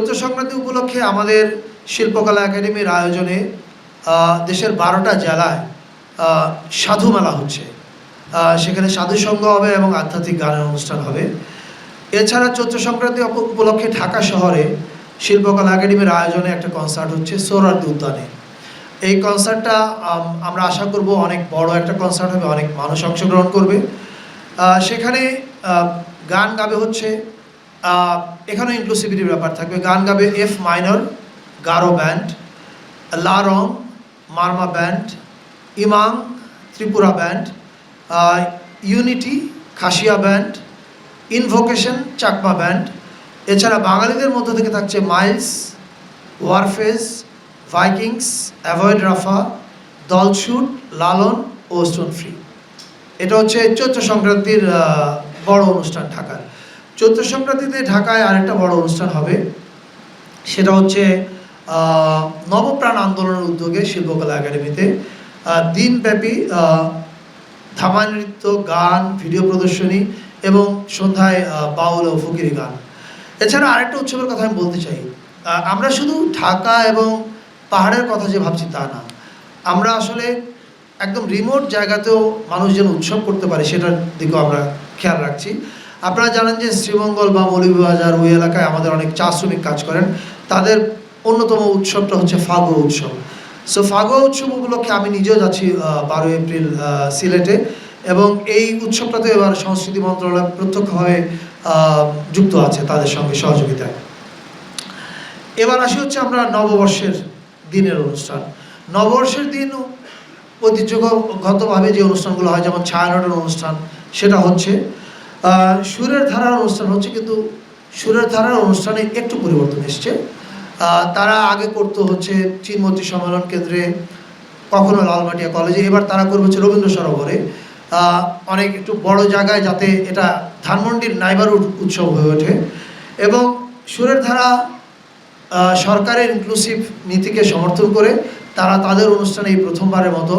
চৈত্র সংক্রান্তি উপলক্ষে আমাদের শিল্পকলা একাডেমির আয়োজনে দেশের বারোটা জেলায় সাধু মেলা হচ্ছে। সেখানে সাধু সঙ্গ হবে এবং আধ্যাত্মিক গানের অনুষ্ঠান হবে। এছাড়া চৈত্র সংক্রান্তি উপলক্ষে ঢাকা শহরে শিল্পকলা একাডেমির আয়োজনে একটা কনসার্ট হচ্ছে সোহরার্দি উদ্যানে এই কনসার্টটা আমরা আশা করব অনেক বড় একটা কনসার্ট হবে, অনেক মানুষ অংশগ্রহণ করবে। সেখানে গান গাবে হচ্ছে এখানেও ইনক্লুসিভিটির ব্যাপার থাকবে। গান গাবে এফ মাইনর গারো ব্যান্ড লা রং Marma band ইমাং, Tripura band unity Khasia band invocation Chakma band এছাড়া বাঙালিদের মধ্য থেকে থাকছে Miles Warfaze Vikings Avoid Rafa Dalchhut, Lalon ও স্টোন ফ্রি এটা হচ্ছে চৈত্র সংক্রান্তির বড় অনুষ্ঠান ঢাকার। চৈত্র সংক্রান্তিতে ঢাকায় আরেকটা বড় অনুষ্ঠান হবে। সেটা হচ্ছে নবপ্রাণ আন্দোলনের উদ্যোগে শিল্পকলা একাডেমিতে। দিনব্যাপী ধামা নৃত্য, গান, ভিডিও প্রদর্শনী এবং সন্ধ্যায় বাউল ও ফকিরি গান। এছাড়া আরেকটা উৎসবের কথা আমি বলতে চাই। আমরা শুধু ঢাকা এবং পাহাড়ের কথা যে ভাবছি তা না। আমরা আসলে একদম রিমোট জায়গাতেও মানুষ যেন উৎসব করতে পারে, সেটার দিকেও আমরা খেয়াল রাখছি। আপনারা জানেন যে শ্রীমঙ্গল বা মৌলভীবাজার ওই এলাকায় আমাদের অনেক চা শ্রমিক কাজ করেন। তাদের অন্যতম উৎসবটা হচ্ছে ফাগু উৎসব। সো ফাগু উৎসব উপলক্ষে আমি নিজেও যাচ্ছি বারো এপ্রিল সিলেটে এবং এই উৎসবটাতে এবার সংস্কৃতি মন্ত্রণালয় প্রত্যক্ষভাবে যুক্ত আছে তাদের সঙ্গে সহযোগিতায়। এবার আসি হচ্ছে আমরা নববর্ষের দিনের অনুষ্ঠান। নববর্ষের দিন ঐতিহ্যগতভাবে যে অনুষ্ঠানগুলো হয়, যেমন ছায়ানটের অনুষ্ঠান, সেটা হচ্ছে সুরের ধারার অনুষ্ঠান হচ্ছে কিন্তু সুরের ধারার অনুষ্ঠানে একটু পরিবর্তন এসছে। তারা আগে করতো হচ্ছে চিনমতি সম্মেলন কেন্দ্রে, কখনো লালমাটিয়া কলেজে, এবার তারা করবে হচ্ছে রবীন্দ্র সরোবরে। অনেক একটু বড় জায়গায় যাতে এটা ধানমন্ডির নাইবারহুড উৎসব হয়ে ওঠে। এবং সুরের ধারা সরকারের ইনক্লুসিভ নীতিকে সমর্থন করে তারা তাদের অনুষ্ঠানে এই প্রথমবারের মতো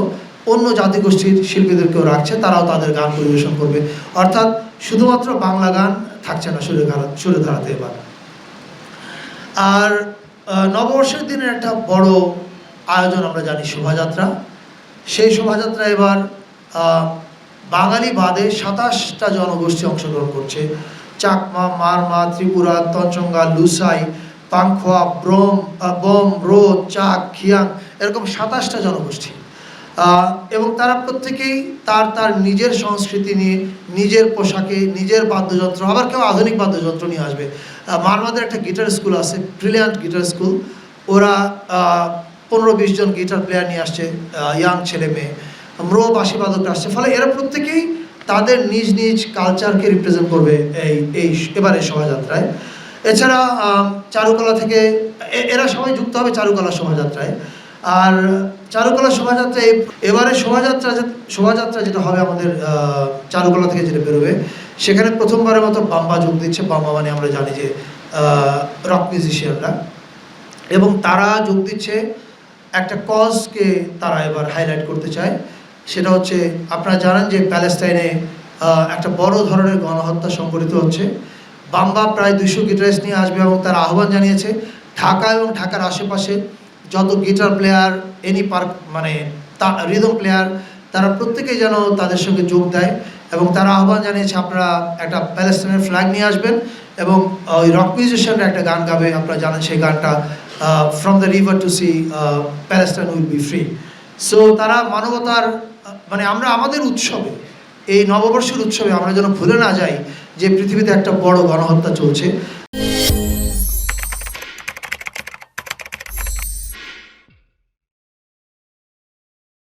অন্য জাতিগোষ্ঠীর শিল্পীদেরকেও রাখছে, তারাও তাদের গান পরিবেশন করবে। অর্থাৎ শুধুমাত্র বাংলা গান থাকছে না ধারা সুরে ধারাতে এবার। আর নববর্ষের দিনের একটা বড় আয়োজন আমরা জানি শোভাযাত্রা। সেই শোভাযাত্রা এবার বাঙালি বাদে সাতাশটা জনগোষ্ঠী অংশগ্রহণ করছে। চাকমা, মারমা, ত্রিপুরা তঞ্চঙ্গা লুসাই, পাংখোয়া, ব্রম বম রো চাক, খিয়াং, এরকম সাতাশটা জনগোষ্ঠী। এবং তারা প্রত্যেকেই তার তার নিজের সংস্কৃতি নিয়ে, নিজের পোশাকে, নিজের বাদ্যযন্ত্র, আবার কেউ আধুনিক বাদ্যযন্ত্র নিয়ে আসবে। মারমাদের একটা গিটার স্কুল আছে ব্রিলিয়ান্ট গিটার স্কুল ওরা পনেরো বিশ জন গিটার প্লেয়ার নিয়ে আসছে ইয়াং ছেলে মেয়ে। ম্রো বাসি বাদকরা আসছে। ফলে এরা প্রত্যেকেই তাদের নিজ নিজ কালচারকে রিপ্রেজেন্ট করবে এই এই এবারে শোভাযাত্রায়। এছাড়া চারুকলা থেকে এরা সবাই যুক্ত হবে চারুকলা শোভাযাত্রায়। আর চারুকলা শোভাযাত্রা এবারে শোভাযাত্রা শোভাযাত্রা যেটা হবে আমাদের চারুকলা থেকে যেটা বেরোবে, সেখানে প্রথমবারের মতো বাম্বা যোগ দিচ্ছে। বাম্বা মানে আমরা জানি যে রক মিউজিশিয়ানরা এবং তারা যোগ দিচ্ছে, একটা কজকে তারা এবার হাইলাইট করতে চায়। সেটা হচ্ছে, আপনারা জানেন যে প্যালেস্টাইনে একটা বড় ধরনের গণহত্যা সংঘটিত হচ্ছে। বাম্বা প্রায় দুইশো গিটারিস্ট নিয়ে আসবে এবং তার আহ্বান জানিয়েছে, ঢাকা এবং ঢাকার আশেপাশে যত গিটার প্লেয়ার এনি পার্ক মানে রিদম প্লেয়ার তারা প্রত্যেকেই যেন তাদের সঙ্গে যোগ দেয় এবং তারা আহ্বান জানিয়েছে আপনারা একটা প্যালেস্টাইনের ফ্ল্যাগ নিয়ে আসবেন এবং ওই রক মিউজিশিয়ানরা একটা গান গাবে, আপনারা জানেন সেই গানটা from the river to sea Palestine will be free so তারা মানবতার মানে আমরা আমাদের উৎসবে, এই নববর্ষের উৎসবে আমরা যেন ভুলে না যাই যে পৃথিবীতে একটা বড় গণহত্যা চলছে।